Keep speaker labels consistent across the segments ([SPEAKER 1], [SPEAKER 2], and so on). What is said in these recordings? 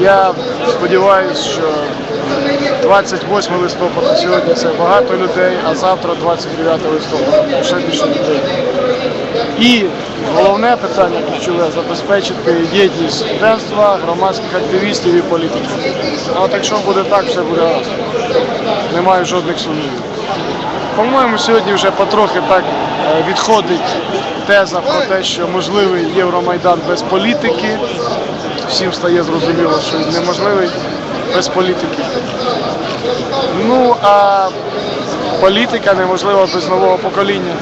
[SPEAKER 1] Я сподіваюся, що 28 листопада сьогодні це багато людей, а завтра 29 листопада ще більше людей. І головне питання ключове забезпечити єдність студентства, громадських активістів і політиків. А от якщо буде так, все буде гаразд. Немає жодних сумнівів. По-моєму, сьогодні вже потрохи так е, відходить теза про те, що можливий Євромайдан без політики. Всім стає зрозуміло, що він неможливий без політики. Ну а політика неможлива без нового покоління.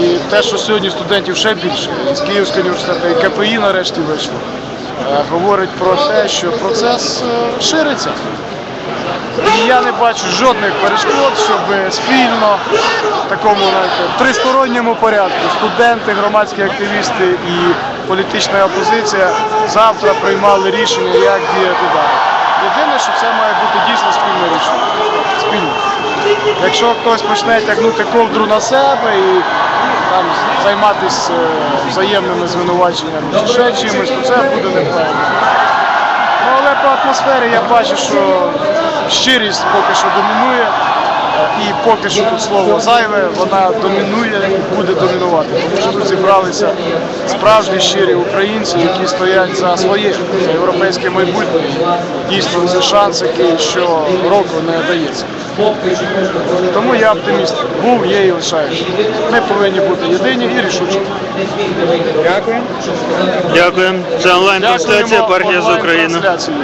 [SPEAKER 1] І те, що сьогодні студентів ще більше, з Київського університету і КПІ нарешті вийшло, е, говорить про те, що процес е, шириться. І я не бачу жодних перешкод, щоб спільно в такому тристоронньому порядку студенти, громадські активісти і політична опозиція завтра приймали рішення, як діяти далі. Єдине, що це має бути дійсно спільне рішення. Спільне. Якщо хтось почне тягнути ковдру на себе і там займатися е, взаємними звинуваченнями чи ще чимось, то це буде неправильно. Ну, але по атмосфері я бачу, що щирість поки що домінує. Поки що тут слово зайве, вона домінує і буде домінувати. Тому що тут зібралися справжні щирі українці, які стоять за своє за європейське майбутнє. Дійсно, це шанс, який щороку не дається. Тому я оптиміст. Був, є і лишаюся. Ми повинні бути єдині і рішучі.
[SPEAKER 2] Дякую. Дякую. Це онлайн трансляція
[SPEAKER 1] Дякуємо
[SPEAKER 2] партія Україну.
[SPEAKER 1] онлайн-трансляції.